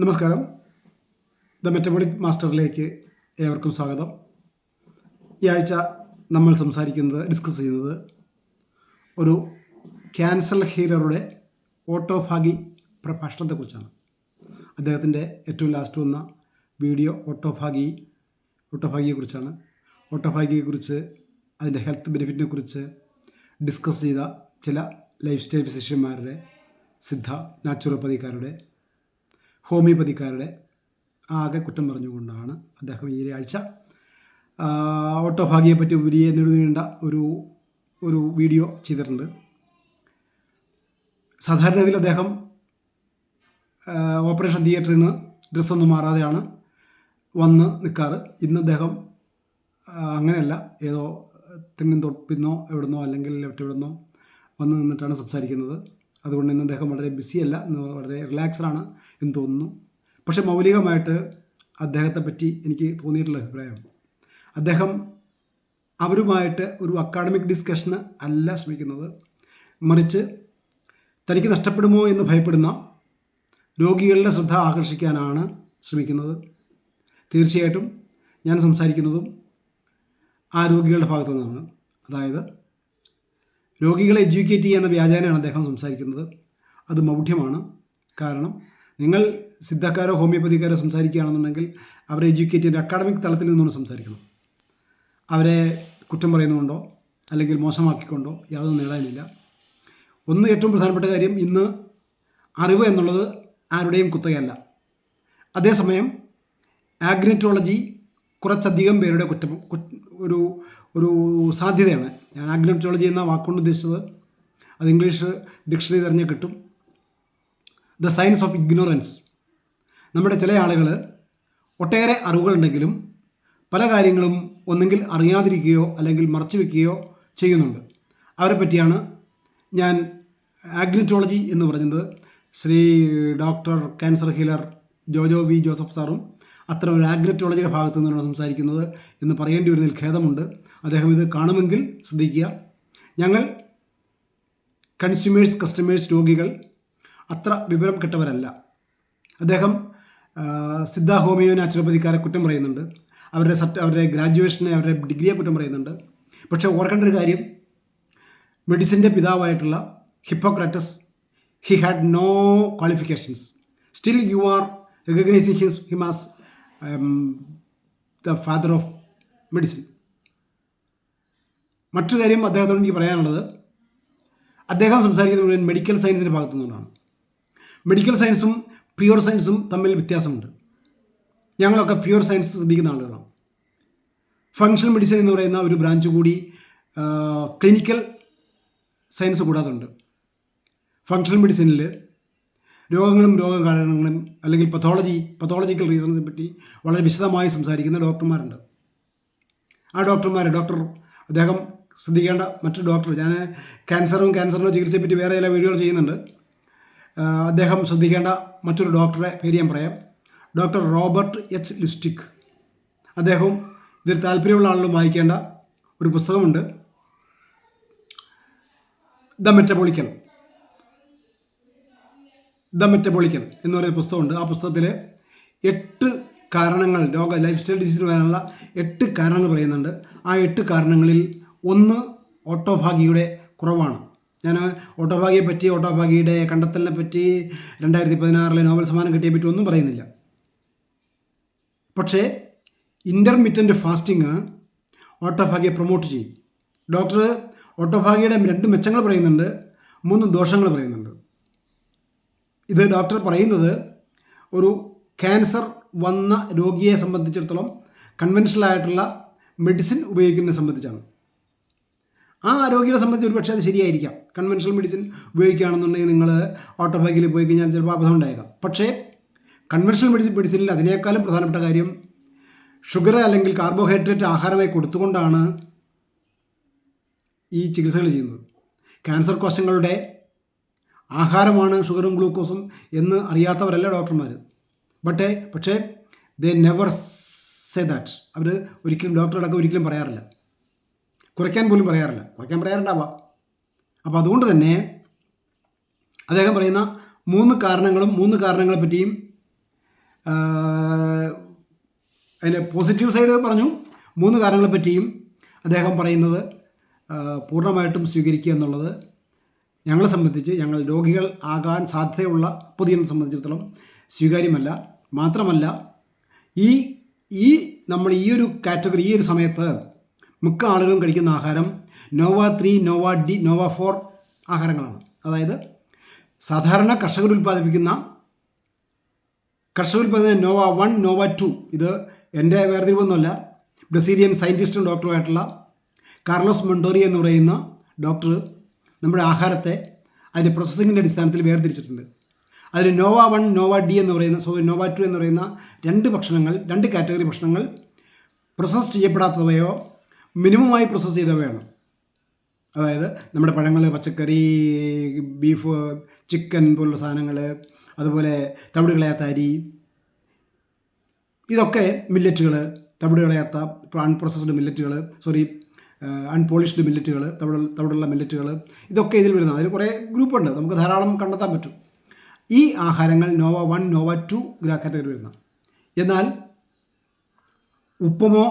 നമസ്കാരം. The metabolic മാസ്റ്ററിലേക്ക് ഏവർക്കും സ്വാഗതം. ഈ ആഴ്ച നമ്മൾ സംസാരിക്കുന്നത് ഡിസ്കസ് ചെയ്യുന്നത് ഒരു ക്യാൻസർ ഹീലറുടെ ഓട്ടോഫാഗി പ്രഭാഷണത്തെക്കുറിച്ചാണ്. അദ്ദേഹത്തിന്റെ ഏറ്റവും ലാസ്റ്റ് വന്ന വീഡിയോ ഓട്ടോഫാഗി ഓട്ടോഫാഗിയെക്കുറിച്ചാണ്. ഓട്ടോഫാഗിയെക്കുറിച്ച് അതിന്റെ ഹെൽത്ത് ബെനിഫിറ്റിനെ കുറിച്ച് ഡിസ്കസ് ചെയ്ത ചില ലൈഫ് സ്റ്റൈൽ ഫിസിഷ്യന്മാരുടെ സിദ്ധ നാച്ചുറോപ്പതിക്കാരുടെ ഹോമിയോപ്പതിക്കാരുടെ ആകെ കുറ്റം പറഞ്ഞുകൊണ്ടാണ് അദ്ദേഹം ഈ ആഴ്ച ഓട്ടോഭാഗിയെപ്പറ്റി വലിയ നീണ്ട ഒരു ഒരു വീഡിയോ ചെയ്തിട്ടുണ്ട്. സാധാരണഗതിയിൽ അദ്ദേഹം ഓപ്പറേഷൻ തിയേറ്ററിൽ നിന്ന് ഡ്രസ്സൊന്നും മാറാതെയാണ് വന്ന് നിൽക്കാറ് ഇന്ന് അദ്ദേഹം അങ്ങനെയല്ല ഏതോ തെങ്ങിൻ തൊപ്പിന്നോ എവിടുന്നോ അല്ലെങ്കിൽ എവിടുന്നോ വന്ന് നിന്നിട്ടാണ് സംസാരിക്കുന്നത്. അതുകൊണ്ട് ഇന്ന് അദ്ദേഹം വളരെ ബിസിയല്ല ഇന്ന് വളരെ റിലാക്സ്ഡാണ് എന്ന് തോന്നുന്നു. പക്ഷെ മൗലികമായിട്ട് അദ്ദേഹത്തെ പറ്റി എനിക്ക് തോന്നിയിട്ടുള്ള അഭിപ്രായം അദ്ദേഹം അവരുമായിട്ട് ഒരു അക്കാഡമിക് ഡിസ്കഷന് അല്ല ശ്രമിക്കുന്നത്. മറിച്ച് തനിക്ക് നഷ്ടപ്പെടുമോ എന്ന് ഭയപ്പെടുന്ന രോഗികളുടെ ശ്രദ്ധ ആകർഷിക്കാനാണ് ശ്രമിക്കുന്നത്. തീർച്ചയായിട്ടും ഞാൻ സംസാരിക്കുന്നതും ആ രോഗികളുടെ ഭാഗത്തു നിന്നാണ് അതായത് രോഗികളെ എഡ്യൂക്കേറ്റ് ചെയ്യുന്ന വ്യാജാനാണ് അദ്ദേഹം സംസാരിക്കുന്നത്. അത് മൗഢ്യമാണ്. കാരണം നിങ്ങൾ സിദ്ധക്കാരോ ഹോമിയോപ്പതിക്കാരോ സംസാരിക്കുകയാണെന്നുണ്ടെങ്കിൽ അവരെ എഡ്യൂക്കേറ്റ് ചെയ്യേണ്ട അക്കാഡമിക് തലത്തിൽ നിന്നുകൊണ്ട് സംസാരിക്കണം. അവരെ കുറ്റം പറയുന്നുകൊണ്ടോ അല്ലെങ്കിൽ മോശമാക്കിക്കൊണ്ടോ യാതൊന്നും നേടാനില്ല. ഒന്ന് ഏറ്റവും പ്രധാനപ്പെട്ട കാര്യം ഇന്ന് അറിവ് എന്നുള്ളത് ആരുടെയും കുത്തകയല്ല. അതേസമയം ആഗ്നറ്റോളജി കുറച്ചധികം പേരുടെ കുറ്റം ഒരു ഒരു സാധ്യതയാണ്. ഞാൻ ആഗ്നറ്റോളജി എന്ന വാക്കുകൊണ്ട് ഉദ്ദേശിച്ചത്. അത് ഇംഗ്ലീഷ് ഡിക്ഷണറി തിരഞ്ഞ് കിട്ടും. The science of ignorance. നമ്മുടെ ചില ആളുകൾ ഒട്ടേറെ അറിവുകളുണ്ടെങ്കിലും പല കാര്യങ്ങളും ഒന്നെങ്കിൽ അറിയാതിരിക്കുകയോ അല്ലെങ്കിൽ മറച്ചു വയ്ക്കുകയോ ചെയ്യുന്നുണ്ട്. അവരെ പറ്റിയാണ് ഞാൻ ആഗ്നറ്റോളജി എന്ന് പറയുന്നത് Shri doctor cancer healer Jojo V Joseph സാറും അത്തരം ഒരു ആഗ്രറ്റോളജിയുടെ ഭാഗത്തു നിന്നാണ് സംസാരിക്കുന്നത് എന്ന് പറയേണ്ടി വരുന്നതിൽ ഖേദമുണ്ട്. അദ്ദേഹം ഇത് കാണുമെങ്കിൽ ശ്രദ്ധിക്കുക. ഞങ്ങൾ കൺസ്യൂമേഴ്സ് കസ്റ്റമേഴ്സ് രോഗികൾ അത്ര വിവരം കെട്ടവരല്ല. അദ്ദേഹം സിദ്ധ ഹോമിയോ നാച്ചുറോപ്പതിക്കാരെ കുറ്റം പറയുന്നുണ്ട്. അവരുടെ സർട്ട് അവരുടെ ഗ്രാജുവേഷനെ അവരുടെ ഡിഗ്രിയെ കുറ്റം പറയുന്നുണ്ട്. പക്ഷേ ഓർക്കേണ്ട ഒരു കാര്യം മെഡിസിന്റെ പിതാവായിട്ടുള്ള Hippocrates he had no qualifications still you are recognising his him as the father of medicine മറ്റൊരു കാര്യം അദ്ദേഹത്തോട് എനിക്ക് പറയാനുള്ളത്. അദ്ദേഹം സംസാരിക്കുന്നത് മുഴുവൻ മെഡിക്കൽ സയൻസിന്റെ ഭാഗത്തു നിന്നുകൊണ്ടാണ് മെഡിക്കൽ സയൻസും പ്യുവർ സയൻസും തമ്മിൽ വ്യത്യാസമുണ്ട്. ഞങ്ങളൊക്കെ പ്യുവർ സയൻസ് ശ്രദ്ധിക്കുന്ന ആളുകളാണ്. ഫങ്ഷണൽ മെഡിസിൻ എന്ന് പറയുന്ന ഒരു ബ്രാഞ്ച് കൂടി ക്ലിനിക്കൽ സയൻസ് കൂടാതെ ഉണ്ട്. ഫങ്ഷണൽ മെഡിസിനിൽ രോഗങ്ങളും രോഗകാരണങ്ങളും അല്ലെങ്കിൽ പത്തോളജി പത്തോളജിക്കൽ റീസൺസിനെ പറ്റി വളരെ വിശദമായി സംസാരിക്കുന്ന ഡോക്ടർമാരുണ്ട്. ആ ഡോക്ടർമാർ ഡോക്ടർ അദ്ദേഹം ശ്രദ്ധിക്കേണ്ട മറ്റൊരു ഡോക്ടർ ഞാൻ ക്യാൻസറും ക്യാൻസറിന്റെ ചികിത്സയെ പറ്റി വേറെ ചില വീഡിയോകൾ ചെയ്യുന്നുണ്ട്. അദ്ദേഹം ശ്രദ്ധിക്കേണ്ട മറ്റൊരു ഡോക്ടറെ പേര് ഞാൻ പറയാം. ഡോക്ടർ റോബർട്ട് എച്ച് ലിസ്റ്റിക് അദ്ദേഹവും ഇതിൽ താല്പര്യമുള്ള ആളുകൾ വായിക്കേണ്ട ഒരു പുസ്തകമുണ്ട്. ദ മെറ്റബോളിക്കൽ ദ മെറ്റബോളിക്കൽ എന്ന് പറയുന്ന പുസ്തകമുണ്ട്. ആ പുസ്തകത്തിൽ എട്ട് കാരണങ്ങൾ രോഗ ലൈഫ് സ്റ്റൈൽ ഡിസീസിന് വരാനുള്ള എട്ട് കാരണങ്ങൾ പറയുന്നുണ്ട്. ആ എട്ട് കാരണങ്ങളിൽ ഒന്ന് ഓട്ടോഭാഗിയുടെ കുറവാണ്. ഞാൻ ഓട്ടോഭാഗിയെ പറ്റി ഓട്ടോഭാഗിയുടെ കണ്ടെത്തലിനെ പറ്റി രണ്ടായിരത്തി പതിനാറിലെ നോബൽ സമ്മാനം കിട്ടിയെ പറ്റി ഒന്നും പറയുന്നില്ല. പക്ഷേ ഇന്റർമീറ്റന്റ് ഫാസ്റ്റിങ് ഓട്ടോഭാഗിയെ പ്രൊമോട്ട് ചെയ്യും. ഡോക്ടർ ഓട്ടോഭാഗിയുടെ രണ്ട് മെച്ചങ്ങൾ പറയുന്നുണ്ട് മൂന്ന് ദോഷങ്ങൾ പറയുന്നുണ്ട്. ഇത് ഡോക്ടർ പറയുന്നത് ഒരു ക്യാൻസർ വന്ന രോഗിയെ സംബന്ധിച്ചിടത്തോളം കൺവെൻഷണൽ ആയിട്ടുള്ള മെഡിസിൻ ഉപയോഗിക്കുന്നതിനെ സംബന്ധിച്ചാണ്. ആ ആരോഗ്യത്തെ സംബന്ധിച്ച് ഒരു പക്ഷേ അത് ശരിയായിരിക്കാം. കൺവെൻഷണൽ മെഡിസിൻ ഉപയോഗിക്കുകയാണെന്നുണ്ടെങ്കിൽ നിങ്ങൾ ഓട്ടോബാഗിൽ പോയി കഴിഞ്ഞാൽ ചിലപ്പോൾ അബദ്ധം ഉണ്ടായേക്കാം. പക്ഷേ കൺവെൻഷണൽ മെഡിസിൻ മെഡിസിനിൽ അതിനേക്കാളും പ്രധാനപ്പെട്ട കാര്യം ഷുഗർ അല്ലെങ്കിൽ കാർബോഹൈഡ്രേറ്റ് ആഹാരമായി കൊടുത്തുകൊണ്ടാണ് ഈ ചികിത്സകൾ ചെയ്യുന്നത്. ക്യാൻസർ കോശങ്ങളുടെ ആഹാരമാണ് ഷുഗറും ഗ്ലൂക്കോസും എന്ന് അറിയാത്തവരല്ല ഡോക്ടർമാർ ബട്ട് പക്ഷേ ദേ നെവർ സേ ദാറ്റ് അവർ ഒരിക്കലും ഡോക്ടറടക്കം ഒരിക്കലും പറയാറില്ല. കുറയ്ക്കാൻ പോലും പറയാറില്ല. കുറയ്ക്കാൻ പറയാറുണ്ടാവാം. അപ്പോൾ അതുകൊണ്ട് തന്നെ അദ്ദേഹം പറയുന്ന മൂന്ന് കാരണങ്ങളും മൂന്ന് കാരണങ്ങളെ പറ്റിയും അതിന്റെ പോസിറ്റീവ് സൈഡ് പറഞ്ഞു. മൂന്ന് കാരണങ്ങളെ പറ്റിയും അദ്ദേഹം പറയുന്നത് പൂർണമായിട്ടും സ്വീകരിക്കുക എന്നുള്ളത് ഞങ്ങളെ സംബന്ധിച്ച് ഞങ്ങൾ രോഗികൾ ആകാൻ സാധ്യതയുള്ള പൊതുജനെ സംബന്ധിച്ചിടത്തോളം സ്വീകാര്യമല്ല. മാത്രമല്ല ഈ ഈ നമ്മൾ ഈ ഒരു കാറ്റഗറി ഈ ഒരു സമയത്ത് മിക്ക ആളുകളും കഴിക്കുന്ന ആഹാരം NOVA three NOVA D NOVA four ആഹാരങ്ങളാണ്. അതായത് സാധാരണ കർഷകർ ഉൽപ്പാദിപ്പിക്കുന്ന കർഷകർ ഉൽപ്പാദിപ്പിക്കുന്ന നോവ വൺ നോവ ടു ഇത് എന്റെ വേർതിരിവൊന്നുമല്ല. ബ്രസീലിയൻ സയന്റിസ്റ്റും ഡോക്ടറുമായിട്ടുള്ള കാർലോസ് മൊണ്ടോറി എന്ന് പറയുന്ന ഡോക്ടർ നമ്മുടെ ആഹാരത്തെ അതിന്റെ പ്രോസസ്സിങ്ങിന്റെ അടിസ്ഥാനത്തിൽ വേർതിരിച്ചിട്ടുണ്ട്. അതിൽ നോവ വൺ നോവ ഡി എന്ന് പറയുന്ന സോറി നോവ ടു എന്ന് പറയുന്ന രണ്ട് ഭക്ഷണങ്ങൾ രണ്ട് കാറ്റഗറി ഭക്ഷണങ്ങൾ പ്രോസസ്സ് ചെയ്യപ്പെടാത്തവയോ മിനിമമായി പ്രോസസ്സ് ചെയ്തവയാണ് അതായത് നമ്മുടെ പഴങ്ങൾ പച്ചക്കറി ബീഫ് ചിക്കൻ പോലുള്ള സാധനങ്ങൾ അതുപോലെ തവിട് കളയാത്ത അരി ഇതൊക്കെ മില്ലറ്റുകൾ തവിട് കളയാത്ത പ്രോസസ്ഡ് അൺപ്രോസസ്ഡ് മില്ലറ്റുകൾ സോറി അൺപോളിഷ്ഡ് മില്ലറ്റുകൾ തവിട് തവിടുള്ള മില്ലറ്റുകൾ ഇതൊക്കെ ഇതിൽ വരുന്ന അതിൽ കുറേ ഗ്രൂപ്പുണ്ട് നമുക്ക് ധാരാളം കണ്ടെത്താൻ പറ്റും. ഈ ആഹാരങ്ങൾ NOVA one NOVA two category വരുന്ന എന്നാൽ ഉപ്പുമോ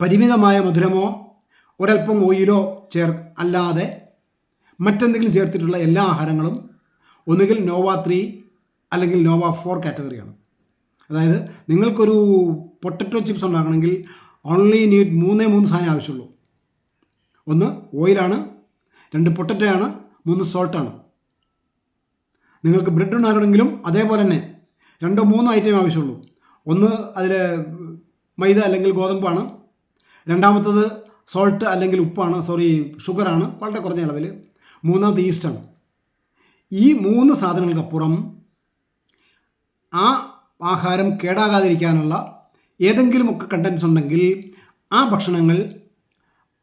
പരിമിതമായ മധുരമോ ഒരൽപ്പം ഓയിലോ ചേർ അല്ലാതെ മറ്റെന്തെങ്കിലും ചേർത്തിട്ടുള്ള എല്ലാ ആഹാരങ്ങളും ഒന്നുകിൽ നോവ ത്രീ അല്ലെങ്കിൽ നോവ ഫോർ കാറ്റഗറിയാണ്. അതായത് നിങ്ങൾക്കൊരു പൊട്ടറ്റോ ചിപ്സ് ഉണ്ടാക്കണമെങ്കിൽ ഓൺലി നീഡ് മൂന്നേ മൂന്ന് സാധനം ആവശ്യമുള്ളൂ. ഒന്ന് ഓയിലാണ് രണ്ട് പൊട്ടറ്റയാണ് മൂന്ന് സോൾട്ടാണ്. നിങ്ങൾക്ക് ബ്രെഡ് ഉണ്ടാക്കണമെങ്കിലും അതേപോലെ തന്നെ രണ്ടോ മൂന്നോ ഐറ്റം ആവശ്യമുള്ളൂ. ഒന്ന് അതിൽ മൈദ അല്ലെങ്കിൽ ഗോതമ്പാണ് രണ്ടാമത്തത് സോൾട്ട് അല്ലെങ്കിൽ ഉപ്പാണ് സോറി ഷുഗറാണ് വളരെ കുറഞ്ഞ അളവിൽ മൂന്നാമത്തെ ഈസ്റ്റാണ് ഈ മൂന്ന് സാധനങ്ങൾക്കപ്പുറം ആ ആഹാരം കേടാകാതിരിക്കാനുള്ള ഏതെങ്കിലുമൊക്കെ കണ്ടൻസ് ഉണ്ടെങ്കിൽ ആ ഭക്ഷണങ്ങൾ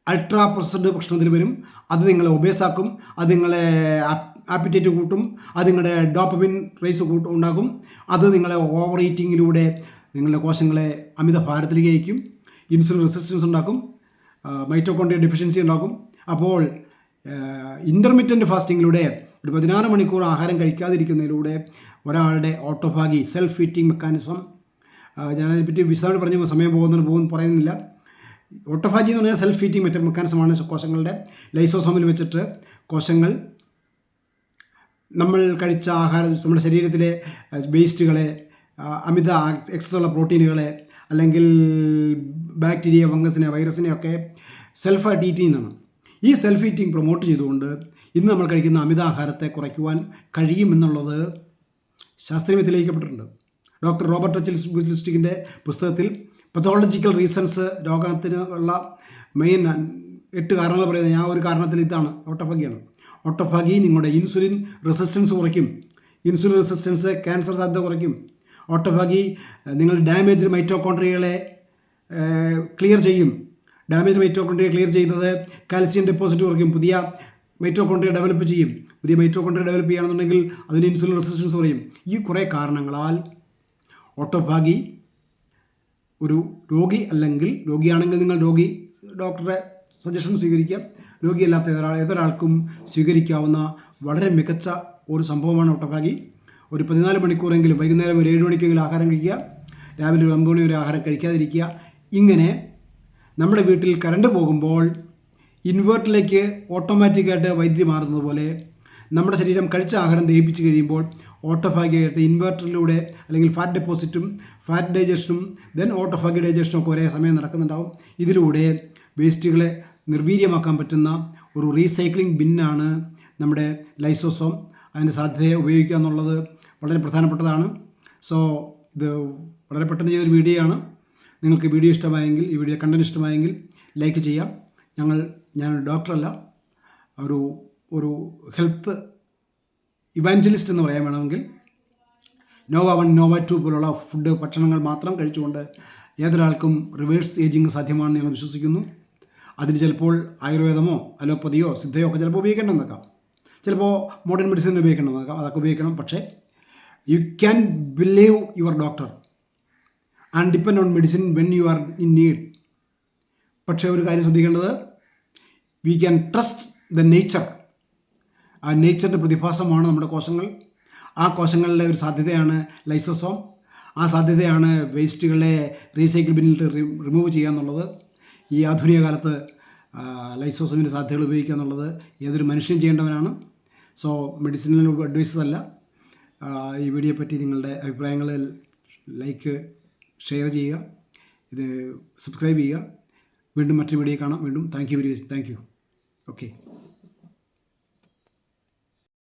അൾട്രാ പ്രോസസ്ഡ് ഭക്ഷണത്തിന് വരും. അത് നിങ്ങളെ ഒബേസാക്കും അത് നിങ്ങളെ ആപ്പിറ്റേറ്റ് കൂട്ടും. അത് നിങ്ങളുടെ ഡോപ്പമിൻ റേസ് കൂട്ടും ഉണ്ടാക്കും അത് നിങ്ങളെ ഓവർ ഈറ്റിങ്ങിലൂടെ നിങ്ങളുടെ കോശങ്ങളെ അമിത ഭാരത്തിലേക്ക് അയക്കും. ഇൻസുലിൻ റെസിസ്റ്റൻസ് ഉണ്ടാക്കും. മൈറ്റോകോണ്ട്രിയ ഡെഫിഷ്യൻസി ഉണ്ടാക്കും. അപ്പോൾ ഇന്റർമീഡിയന്റ് ഫാസ്റ്റിങ്ങിലൂടെ ഒരു പതിനാറ് മണിക്കൂർ ആഹാരം കഴിക്കാതിരിക്കുന്നതിലൂടെ ഒരാളുടെ ഓട്ടോഫാഗി സെൽഫ് ഫീറ്റിംഗ് മെക്കാനിസം ഞാനതിനെപ്പറ്റി വിശദമായിട്ട് പറഞ്ഞു സമയം പോകുന്നതിന് പോകുന്നു പറയുന്നില്ല. ഓട്ടോഫാജി എന്ന് പറഞ്ഞാൽ സെൽഫ് ഫീറ്റിംഗ് മറ്റേ മെക്കാനിസമാണ് കോശങ്ങളുടെ ലൈസോസോമിൽ വെച്ചിട്ട് കോശങ്ങൾ നമ്മൾ കഴിച്ച ആഹാരം നമ്മുടെ ശരീരത്തിലെ വേസ്റ്റുകളെ അമിത എക്സസ് ഉള്ള പ്രോട്ടീനുകളെ അല്ലെങ്കിൽ ബാക്ടീരിയ ഫംഗസിനെ വൈറസിനെ ഒക്കെ സെൽഫായിട്ട് ഈറ്റ് ഈ സെൽഫ് ഈറ്റിംഗ് പ്രൊമോട്ട് ചെയ്തുകൊണ്ട് ഇന്ന് നമ്മൾ കഴിക്കുന്ന അമിതാഹാരത്തെ കുറയ്ക്കുവാൻ കഴിയുമെന്നുള്ളത് ശാസ്ത്രീയമായി തെളിയിക്കപ്പെട്ടിട്ടുണ്ട്. ഡോക്ടർ റോബർട്ട് ചിൽസ് ബുലിസ്റ്റിക്കിന്റെ പുസ്തകത്തിൽ പത്തോളജിക്കൽ റീസൺസ് രോഗത്തിന് ഉള്ള മെയിൻ എട്ട് കാരണങ്ങൾ പറയുന്നത്. ഞാൻ ഒരു കാരണത്തിൽ ഇതാണ്. ഓട്ടോഫാഗിയാണ്. ഓട്ടോഫാഗി നിങ്ങളുടെ ഇൻസുലിൻ റെസിസ്റ്റൻസ് കുറയ്ക്കും. ഇൻസുലിൻ റെസിസ്റ്റൻസ് ക്യാൻസർ സാധ്യത കുറയ്ക്കും. ഓട്ടോഫാഗി നിങ്ങൾ ഡാമേജ് മൈറ്റോകോൺട്രിയകളെ ക്ലിയർ ചെയ്യും. ഡാമേജ് മൈറ്റോകോൺട്രിയ ക്ലിയർ ചെയ്യുന്നത് കാൽസ്യം ഡെപ്പോസിറ്റ് കുറയ്ക്കും. പുതിയ മൈറ്റോകോൺട്രിയ ഡെവലപ്പ് ചെയ്യും. പുതിയ മൈറ്റോകോൺട്രിയ ഡെവലപ്പ് ചെയ്യുകയാണെന്നുണ്ടെങ്കിൽ അതിന് ഇൻസുലിൻ റെസിസ്റ്റൻസ് കുറയും. ഈ കുറേ കാരണങ്ങളാൽ ഓട്ടോഫാഗി ഒരു രോഗി അല്ലെങ്കിൽ രോഗിയാണെങ്കിൽ നിങ്ങൾ രോഗി ഡോക്ടറെ സജഷൻ സ്വീകരിക്കുക രോഗിയല്ലാത്ത ഏതൊരാൾ ഏതൊരാൾക്കും സ്വീകരിക്കാവുന്ന വളരെ മികച്ച ഒരു സംഭവമാണ് ഒട്ടപ്പാകി ഒരു പതിനാല് മണിക്കൂറെങ്കിലും വൈകുന്നേരം ഒരു ഏഴ് മണിക്കെങ്കിലും ആഹാരം കഴിക്കുക. രാവിലെ ഒരു ഒമ്പത് മണി വരെ ആഹാരം കഴിക്കാതിരിക്കുക. ഇങ്ങനെ നമ്മുടെ വീട്ടിൽ കറണ്ട് പോകുമ്പോൾ ഇൻവേർട്ടറിലേക്ക് ഓട്ടോമാറ്റിക്കായിട്ട് വൈദ്യുതി മാറുന്നത് പോലെ നമ്മുടെ ശരീരം കഴിച്ച ആഹാരം ദഹിപ്പിച്ച് കഴിയുമ്പോൾ ഓട്ടോഫാഗിയായിട്ട് ഇൻവെർട്ടറിലൂടെ അല്ലെങ്കിൽ ഫാറ്റ് ഡെപ്പോസിറ്റും ഫാറ്റ് ഡൈജഷനും ദെൻ ഓട്ടോഫാഗി ഡൈജഷനും ഒക്കെ ഒരേ സമയം നടക്കുന്നുണ്ടാവും. ഇതിലൂടെ വേസ്റ്റുകളെ നിർവീര്യമാക്കാൻ പറ്റുന്ന ഒരു റീസൈക്ലിംഗ് ബിന്നാണ് നമ്മുടെ ലൈസോസോം. അതിന്റെ സാധ്യതയെ ഉപയോഗിക്കുക എന്നുള്ളത് വളരെ പ്രധാനപ്പെട്ടതാണ്. സോ ഇത് വളരെ പെട്ടെന്ന് ചെയ്തൊരു വീഡിയോ ആണ്. നിങ്ങൾക്ക് വീഡിയോ ഇഷ്ടമായെങ്കിൽ ഈ വീഡിയോ കണ്ടന്റ് ഇഷ്ടമായെങ്കിൽ ലൈക്ക് ചെയ്യാം. ഞങ്ങൾ ഞാനൊരു ഡോക്ടറല്ല ഒരു ഒരു ഹെൽത്ത് ഇവാഞ്ചലിസ്റ്റ് എന്ന് പറയാൻ വേണമെങ്കിൽ നോവ വൺ നോവ ടു പോലുള്ള ഫുഡ് ഭക്ഷണങ്ങൾ മാത്രം കഴിച്ചുകൊണ്ട് ഏതൊരാൾക്കും റിവേഴ്സ് ഏജിങ് സാധ്യമാണെന്ന് ഞങ്ങൾ വിശ്വസിക്കുന്നു. അതിന് ചിലപ്പോൾ ആയുർവേദമോ അലോപ്പതിയോ സിദ്ധയോ ഒക്കെ ചിലപ്പോൾ ഉപയോഗിക്കേണ്ടതെന്നൊക്കെ ചിലപ്പോൾ മോഡേൺ മെഡിസിൻ ഉപയോഗിക്കേണ്ടതെന്നൊക്കെ അതൊക്കെ ഉപയോഗിക്കണം. പക്ഷേ you can believe your doctor and depend on medicine when you are in need പക്ഷേ ഒരു കാര്യം ശ്രദ്ധിക്കേണ്ടത് we can trust the nature നേച്ചറിന്റെ പ്രതിഭാസമാണ് നമ്മുടെ കോശങ്ങൾ. ആ കോശങ്ങളുടെ ഒരു സാധ്യതയാണ് ലൈസോസോം ആ സാധ്യതയാണ് വേസ്റ്റുകളെ റീസൈക്കിൾ ബിന്നിൽ റിമൂവ് ചെയ്യുക എന്നുള്ളത്. ഈ ആധുനിക കാലത്ത് ലൈസോസോമിന്റെ സാധ്യതകൾ ഉപയോഗിക്കുക എന്നുള്ളത് ഏതൊരു മനുഷ്യൻ ചെയ്യേണ്ടവനാണ്. സോ മെഡിസിനൽ അഡ്വൈസസ് അല്ല. ഈ വീഡിയോ പറ്റി നിങ്ങളുടെ അഭിപ്രായങ്ങൾ ലൈക്ക് ഷെയർ ചെയ്യുക. ഇത് സബ്സ്ക്രൈബ് ചെയ്യുക. വീണ്ടും മറ്റൊരു വീഡിയോ കാണാം. വീണ്ടും thank you very much thank you okay